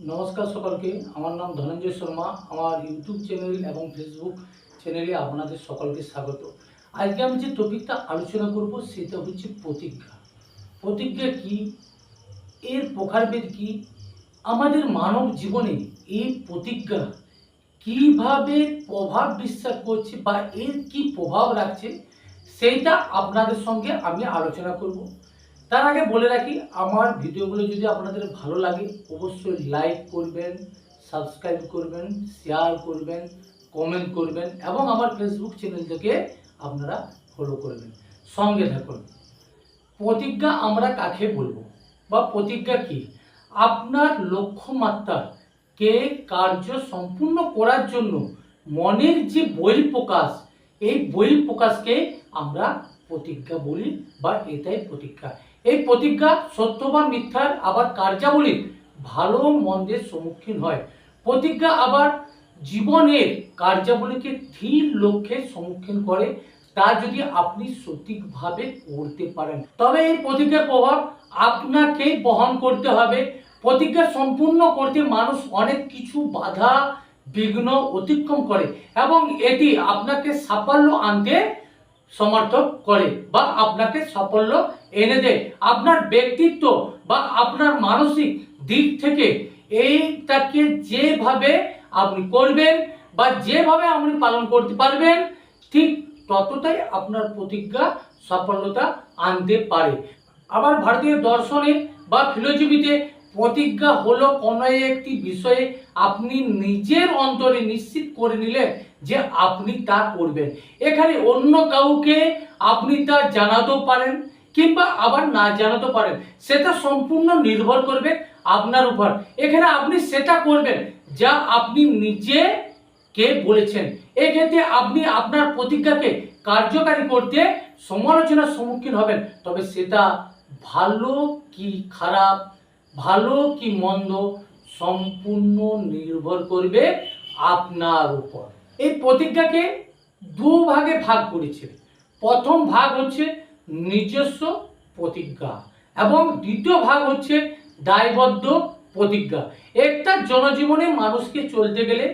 নমস্কার সকলকে, আমার নাম ধনঞ্জয় শর্মা। আমার ইউটিউব চ্যানেল এবং ফেসবুক চ্যানেলে আপনাদের সকলকে স্বাগত। আজকে আমি যে টপিকটা আলোচনা করব, সেটা হচ্ছে প্রতিজ্ঞা। প্রতিজ্ঞা কি? এর প্রকারভেদ কি? আমাদের মানব জীবনে এই প্রতিজ্ঞা কীভাবে প্রভাব বিশ্বাস করছে বা এর কি প্রভাব রাখছে, সেইটা আপনাদের সঙ্গে আমি আলোচনা করব। তার আগে বলে রাখি, আমার ভিডিওগুলো যদি আপনাদের ভালো লাগে, অবশ্যই লাইক করবেন সাবস্ক্রাইব করবেন শেয়ার করবেন কমেন্ট করবেন, এবং আমার ফেসবুক চ্যানেলটাকে আপনারা ফলো করবেন। সঙ্গে থাকুন। প্রতিজ্ঞা আমরা কাকে বলব বা প্রতিজ্ঞা কি? আপনার লক্ষ্যমাত্রা কে কার্য সম্পূর্ণ করার জন্য মনের যে বহিঃপ্রকাশ এই বহিঃপ্রকাশকে আমরা প্রতিজ্ঞা বলি বা এটাই প্রতিজ্ঞা। এই প্রতিজ্ঞা সত্য বা মিথ্যার আবার কার্যাবলীর ভালো মন্দের সম্মুখীন হয়। প্রতিজ্ঞা আবার জীবনের কার্যাবলীকে স্থির লক্ষ্যের সম্মুখীন করে, তা যদি আপনি সঠিকভাবে করতে পারেন। তবে এই প্রতিজ্ঞার প্রভাব আপনাকেই বহন করতে হবে। প্রতিজ্ঞা সম্পূর্ণ করতে মানুষ অনেক কিছু বাধা, বিঘ্ন অতিক্রম করে এবং এটি আপনাকে সাফল্য আনতে সমর্থক করে বা আপনাকে সাফল্য এনে দেয়। আপনার ব্যক্তিত্ব বা আপনার মানসিক দিক থেকে এইটাকে যেভাবে আপনি করবেন বা যেভাবে আপনি পালন করতে পারবেন, ঠিক ততটাই আপনার প্রতিজ্ঞা, সাফল্যতা আনতে পারে। আবার ভারতীয় দর্শনে বা ফিলোসফিতে প্রতিজ্ঞা হলো কোনো একটি বিষয়ে আপনি নিজের অন্তরে নিশ্চিত করে নিলেন যে আপনি তা করবেন। এখানে অন্য কাউকে আপনি তা জানাতেও পারেন কিংবা আবার না জানাতে পারেন। সেটা সম্পূর্ণ নির্ভর করবে আপনার উপর। এখানে আপনি সেটা করবেন যা আপনি নিজে কে বলেছেন। এক্ষেত্রে আপনি আপনার প্রতিজ্ঞাকে কার্যকারী করতে সমালোচনার সম্মুখীন হবেন। তবে সেটা ভালো কি খারাপ ভালো কি মন্দ সম্পূর্ণ নির্ভর করবে আপনার উপর। এই প্রতিজ্ঞাকে দু ভাগে ভাগ করেছে। প্রথম ভাগ হচ্ছে নিজস্ব প্রতিজ্ঞা এবং দ্বিতীয় ভাগ হচ্ছে দায়বদ্ধ প্রতিজ্ঞা। একটা জনজীবনে মানুষকে চলতে গেলে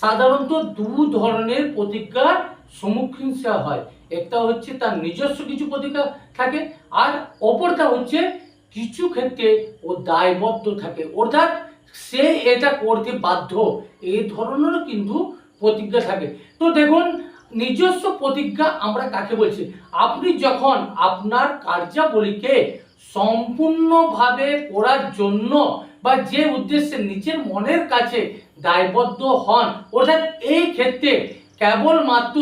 সাধারণত দু ধরনের প্রতিজ্ঞার সম্মুখীন হয়। একটা হচ্ছে তার নিজস্ব কিছু প্রতিজ্ঞা থাকে আর অপরটা হচ্ছে কিছু ক্ষেত্রে ও দায়বদ্ধ থাকে। অর্থাৎ সে এটা করতে বাধ্য। এই ধরনেরও কিন্তু প্রতিজ্ঞা থাকে। তো দেখুন, নিজস্ব প্রতিজ্ঞা আমরা কাকে বলছি? আপনি যখন আপনার কার্যাবলীকে সম্পূর্ণভাবে করার জন্য বা যে উদ্দেশ্যে নিজের মনের কাছে দায়বদ্ধ হন, অর্থাৎ এই ক্ষেত্রে কেবলমাত্র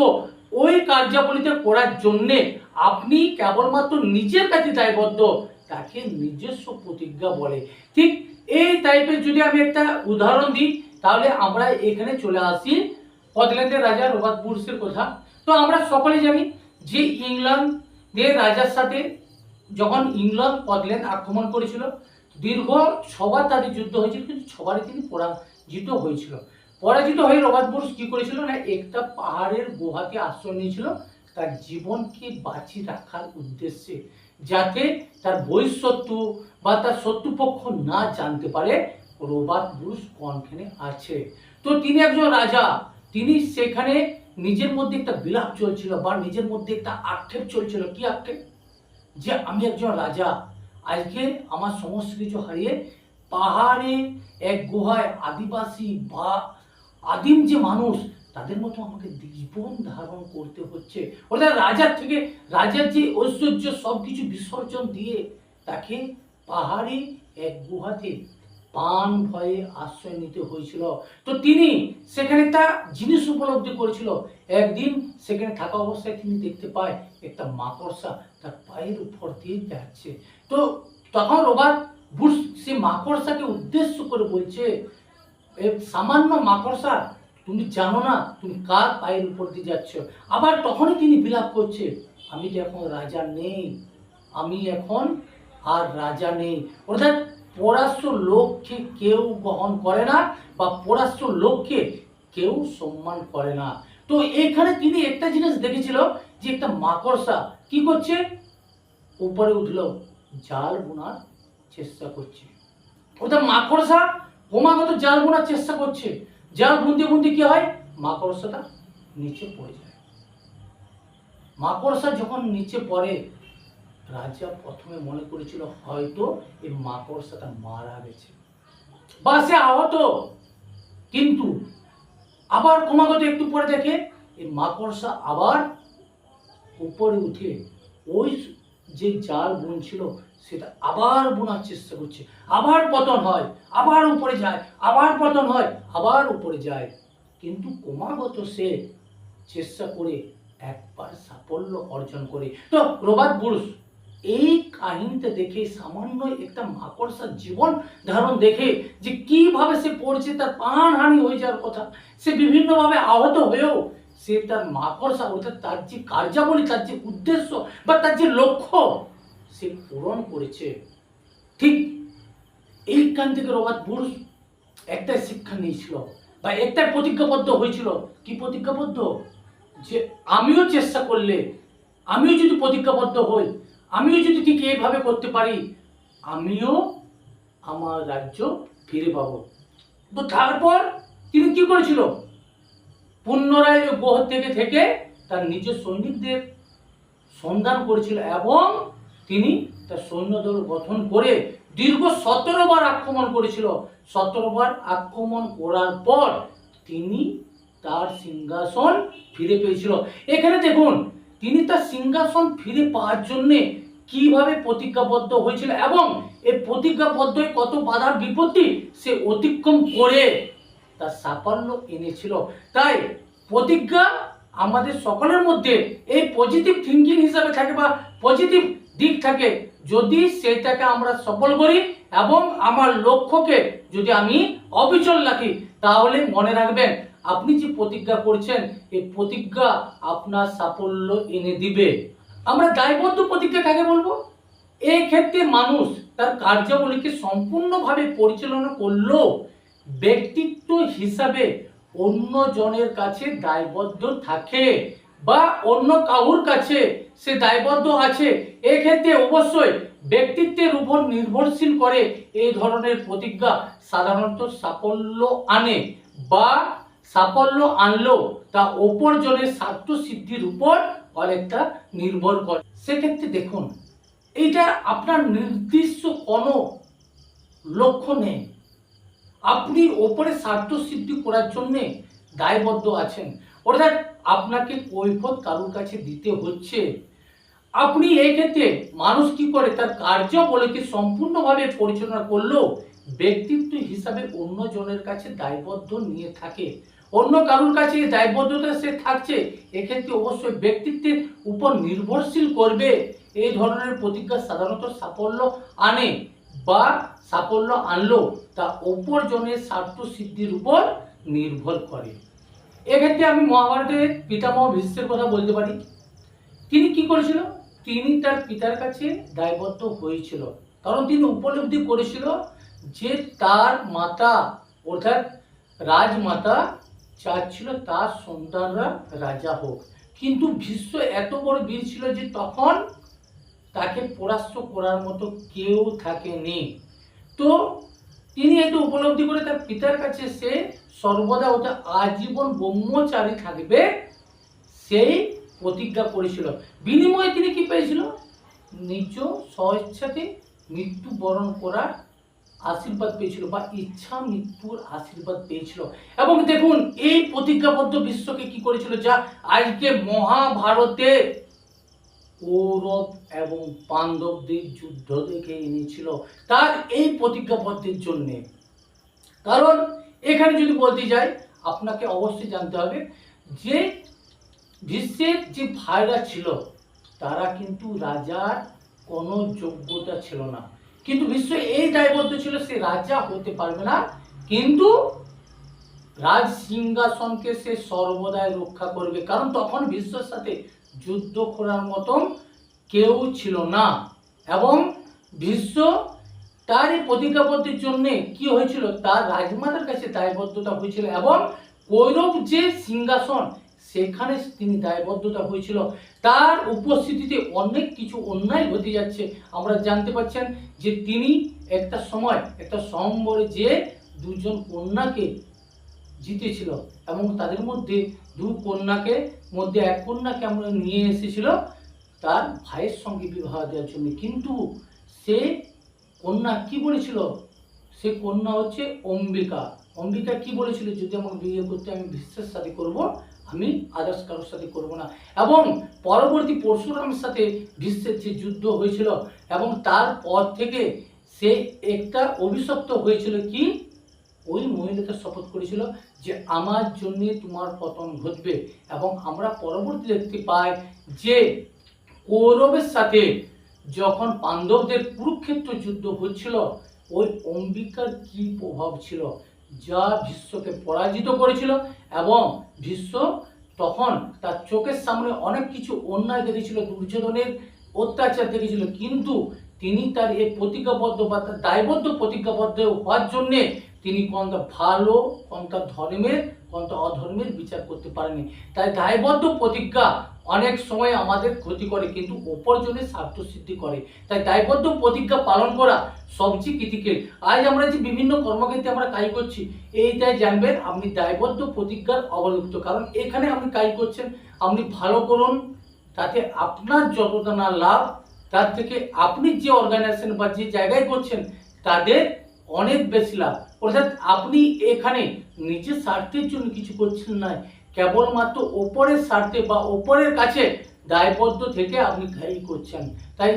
ওই কার্যাবলীতে করার জন্যে আপনি কেবলমাত্র নিজের কাছে দায়বদ্ধ তাকে নিজস্ব প্রতিজ্ঞা বলে। ঠিক এই টাইপের যদি আমি একটা উদাহরণ দিই, তাহলে আমরা এখানে চলে আসি স্কটল্যান্ডের রাজা রবার্ট বুর্সের কথা। তো আমরা সকলে জানি যে ইংল্যান্ডের রাজার সাথে যখন ইংল্যান্ড স্কটল্যান্ড আক্রমণ করেছিল, দীর্ঘ সবার তাদের যুদ্ধ হয়েছিল, কিন্তু সবারই তিনি পরাজিত হয়েছিল। পরাজিত হয়ে রবার্ট বুর্স কি করেছিল না, একটা পাহাড়ের গুহাকে আশ্রয় নিয়েছিল। তার জীবনকে বাঁচিয়ে রাখার উদ্দেশ্যে। যাতে তার বহিঃশত্রু বা তার শত্রুপক্ষ না জানতে পারে, রবার্ট বুশ কোনখানে আছে। তো তিনি একজন রাজা। তিনি সেখানে নিজের মধ্যে একটা বিলাপ চলছিল বা নিজের মধ্যে একটা আক্ষেপ চলছিল। কি আক্ষেপ? যে আমি একজন রাজা। আজকে আমার সমস্ত কিছু হারিয়ে পাহাড়ে এক গুহায় আদিবাসী বা আদিম যে মানুষ তাদের মতো আমাকে জীবন ধারণ করতে হচ্ছে। অর্থাৎ রাজার থেকে রাজার যে ঐশ্বর্য সব কিছু বিসর্জন দিয়ে তাকে পাহাড়ে এক গুহাতে পান ভয়ে আশ্রয় নিতে হয়েছিল। তো তিনি সেখানে একটা জিনিস উপলব্ধি করেছিল। একদিন সেখানে থাকা অবস্থায় তিনি দেখতে পায় একটা মাকড়সা তার পায়ের উপর দিয়ে যাচ্ছে। তো তখন রবার্ট বুশ সে মাকড়সাকে উদ্দেশ্য করে বলছে সামান্য মাকড়সা তুমি জানো না তুমি কার পায়ের উপর দিয়ে যাচ্ছ? আবার তখনই তিনি বিলাপ করছে আমি তো এখন রাজা নেই, আমি এখন আর রাজা নেই। অর্থাৎ পরাস্ত লোককে কেউ গ্রহণ করে না বা পরাস্ত লোককে কেউ সম্মান করে না। তো এখানে তিনি একটা জিনিস দেখেছিল যে একটা মাকড়সা কি করছে? উপরে উঠল, জাল বোনার চেষ্টা করছে। অর্থাৎ মাকড়সা ক্রমাগত জাল বোনার চেষ্টা করছে। জাল বুনতে বুনতে কি হয়? মাকড়সাটা নিচে পড়ে যায়। মাকড়সা যখন নিচে পড়ে, রাজা প্রথমে মনে করেছিল হয়তো এই মাকড়সাটা মারা গেছে। বা সে আহত। কিন্তু আবার ক্রমাগত একটু পরে দেখে, এই মাকড়সা আবার উপরে উঠে ওই যে জাল বুনছিল সেটা আবার বোনার চেষ্টা করছে। আবার পতন হয়, আবার উপরে যায়, আবার পতন হয়, আবার উপরে যায়। কিন্তু ক্রমাগত সে চেষ্টা করে একবার সাফল্য অর্জন করে। তো রবার্ট বুরুস, এই কাহিনীতে দেখে সামান্য একটা মাকড়সার জীবন ধারণ দেখে যে কীভাবে সে পড়ছে তার প্রাণহানি হয়ে যাওয়ার কথা, সে বিভিন্নভাবে আহত হয়েও সে তার মাকড়সা, অর্থাৎ তার যে কার্যাবলী, তার যে উদ্দেশ্য বা তার যে লক্ষ্য, সে পূরণ করেছে। ঠিক এইখান থেকে রবার্ট বুরুস একটাই শিক্ষা নিয়েছিল বা একটাই প্রতিজ্ঞাবদ্ধ হয়েছিল। কি প্রতিজ্ঞাবদ্ধ? যে আমিও চেষ্টা করলে, আমিও যদি প্রতিজ্ঞাবদ্ধ হই, আমিও যদি ঠিক এইভাবে করতে পারি, আমিও আমার রাজ্য ফিরে পাবো। তো তারপর তিনি কি করেছিল? পুনরায় ওই গ্রহ থেকে থেকে তার নিজের সৈনিকদের সন্ধান করেছিল এবং তিনি তার সৈন্যদল গঠন করে দীর্ঘ সতেরো বার আক্রমণ করেছিল। সতেরো বার আক্রমণ করার পর তিনি তার সিংহাসন ফিরে পেয়েছিল। এখানে দেখুন, তিনি তার সিংহাসন ফিরে পাওয়ার জন্যে কীভাবে প্রতিজ্ঞাবদ্ধ হয়েছিল এবং এই প্রতিজ্ঞাবদ্ধ কত বাধার বিপত্তি সে অতিক্রম করে। তার সাফল্য এনেছিল। তাই প্রতিজ্ঞা আমাদের সকলের মধ্যে এই পজিটিভ থিঙ্কিং হিসাবে থাকে বা পজিটিভ দিক থাকে। যদি সেটাকে আমরা সফল করি এবং আমার লক্ষ্যকে যদি আমি অবিচল রাখি, তাহলে মনে রাখবেন আপনি যে প্রতিজ্ঞা করছেন, এই প্রতিজ্ঞা আপনার সাফল্য এনে দিবে। আমরা দায়বদ্ধ প্রতিজ্ঞা কাকে বলব? এই ক্ষেত্রে মানুষ তার কার্যাবলীকে সম্পূর্ণভাবে পরিচালনা করলেও ব্যক্তিত্ব হিসাবে অন্য জনের কাছে দায়বদ্ধ থাকে বা অন্য কাউর কাছে সে দায়বদ্ধ আছে, এক্ষেত্রে অবশ্যই ব্যক্তিত্বের উপর নির্ভরশীল করে এই ধরনের প্রতিজ্ঞা সাধারণত সাফল্য আনে বা সাফল্য আনলেও তা অপর জনের স্বার্থ সিদ্ধির উপর অনেকটা নির্ভর করে। সেক্ষেত্রে দেখুন এইটা আপনার নির্দিষ্ট কোনো লক্ষ্য নেই। আপনি ওপরে স্বার্থ সিদ্ধি করার জন্যে দায়বদ্ধ আছেন। অর্থাৎ আপনাকে কৈফত কারুর কাছে দিতে হচ্ছে। আপনি এই ক্ষেত্রে মানুষ কি করে? তার কার্যাবলীকে সম্পূর্ণভাবে পরিচালনা করলেও ব্যক্তিত্ব হিসাবে অন্য জনের কাছে দায়বদ্ধ নিয়ে থাকে। অন্য কারোর কাছে দায়বদ্ধতা সে থাকছে এক্ষেত্রে অবশ্যই ব্যক্তিত্বের উপর নির্ভরশীল করবে। এই ধরনের প্রতিজ্ঞা সাধারণত সাফল্য আনে। বা সাফল্য আনলো তা অপর জনের স্বার্থ সিদ্ধির উপর নির্ভর করে। এক্ষেত্রে আমি মহাভারতের পিতামহ ভীষ্মের কথা বলতে পারি। তিনি কি করেছিল? তিনি তার পিতার কাছে দায়বদ্ধ হয়েছিল। কারণ তিনি উপলব্ধি করেছিল যে তার মাতা, অর্থাৎ রাজমাতা, চাচ্ছিল তার সন্তানরা রাজা হোক। কিন্তু ভীষ্ম এত বড় বীর ছিল যে তখন তাকে পরাস্ত করার মতো কেউ থাকেনি। তো তিনি এটা উপলব্ধি করে তার পিতার কাছে সে সর্বদা ওটা আজীবন ব্রহ্মচারী থাকবে, সেই প্রতিজ্ঞা করেছিল। বিনিময়ে তিনি কি পেয়েছিল? নিজ স্বেচ্ছাতে মৃত্যুবরণ করার আশীর্বাদ পেয়েছিল বা ইচ্ছা মৃত্যুর আশীর্বাদ পেয়েছিল। এবং দেখুন, এই প্রতিজ্ঞাবদ্ধ বিশ্বকে কি করেছিল? যা আজকে মহাভারতে কৌরব এবং পাণ্ডবদের যুদ্ধ দেখে এনেছিল। তার এই প্রতিজ্ঞাবদ্ধের জন্যে। কারণ এখানে যদি বলতে যাই, আপনাকে অবশ্যই জানতে হবে যে বিশ্বের যে ভাইরা ছিল, তারা কিন্তু রাজার কোনো যোগ্যতা ছিল না। কিন্তু বিশ্ব এই দায়বদ্ধ ছিল, সে রাজা হতে পারবে না। কিন্তু রাজ সিংহাসনকে সে সর্বদাই রক্ষা করবে। কারণ তখন বিশ্বের সাথে যুদ্ধ করার মতন কেউ ছিল না। এবং বিশ্ব তার এই জন্যে কি হয়েছিল? তার রাজমাতার কাছে দায়বদ্ধতা হয়েছিল এবং কৌরব যে সিংহাসন, সেখানে তিনি দায়বদ্ধতা হয়েছিল। তার উপস্থিতিতে অনেক কিছু অন্যায় ঘটে যাচ্ছে। আমরা জানতে পারছেন যে তিনি একটা সময়, একটা সম্বরে যে দুজন কন্যাকে জিতেছিল এবং তাদের মধ্যে দু কন্যাকে মধ্যে এক কন্যাকে আমরা নিয়ে এসেছিল, তার ভাইয়ের সঙ্গে বিবাহ দেওয়ার জন্য। কিন্তু সে কন্যা কি বলেছিল? সে কন্যা হচ্ছে অম্বিকা। অম্বিকা কি বলেছিল? যদি আমাকে বিয়ে করতে আমি বিশ্বের সাথে করব, আমি আদার্স কারোর সাথে করব না। এবং পরবর্তী পরশুরামের সাথে বিশ্বের যে যুদ্ধ হয়েছিল এবং তারপর থেকে সে একটা অভিশপ্ত হয়েছিল কি? ওই মহিলাকে শপথ করেছিল যে আমার জন্য তোমার পতন ঘটবে এবং আমরা পরবর্তী দেখতে পাই যে কৌরবের সাথে যখন পাণ্ডবদের কুরুক্ষেত্র যুদ্ধ হচ্ছিল, ওই অম্বিকার কি প্রভাব ছিল যা বিশ্বকে পরাজিত করেছিল এবং বিশ্ব তখন তার চোখের সামনে অনেক কিছু অন্যায় দেখেছিল, দুর্যোধনের অত্যাচার দেখেছিল, কিন্তু তিনি তার এই প্রতিজ্ঞাবদ্ধ বা তার দায়বদ্ধ প্রতিজ্ঞাবদ্ধ হওয়ার জন্যে তিনি কোনটা ভালো কোনটা ধর্মের কোনটা অধর্মের বিচার করতে পারেনি তাই দায়বদ্ধ প্রতিজ্ঞা অনেক সময় আমাদের ক্ষতি করে, কিন্তু উপার্জনের স্বার্থ সিদ্ধি করে। তাই দায়বদ্ধ প্রতিজ্ঞা পালন করা সবচেয়ে ক্রিটিক্যাল আজ আমরা যে বিভিন্ন কর্মক্ষেত্রে আমরা কাজ করছি, এইটাই জানবেন, আপনি দায়বদ্ধ প্রতিজ্ঞার অবলুপ্ত। কারণ এখানে আপনি কাজ করছেন, আপনি ভালো করুন, তাতে আপনার যতটা না লাভ, তার থেকে আপনি যে অর্গানাইজেশন বা যে জায়গায় করছেন, তাদের অনেক বেশি লাভ। অর্থাৎ আপনি এখানে নিজের স্বার্থের জন্য কিছু করছেন না। কেবলমাত্র ওপরের স্বার্থে বা ওপরের কাছে দায়বদ্ধ থেকে আপনি কাজ করছেন। তাই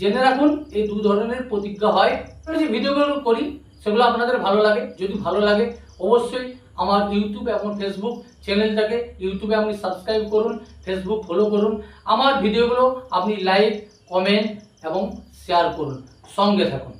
জেনে রাখুন, এই দু ধরনের প্রতিজ্ঞা হয়। যে ভিডিওগুলো করি, সেগুলো আপনাদের ভালো লাগে। যদি ভালো লাগে, অবশ্যই আমার ইউটিউব এবং ফেসবুক চ্যানেলটাকে ইউটিউবে আপনি সাবস্ক্রাইব করুন, ফেসবুক ফলো করুন। আমার ভিডিওগুলো আপনি লাইক, কমেন্ট এবং শেয়ার করুন। সঙ্গে থাকুন।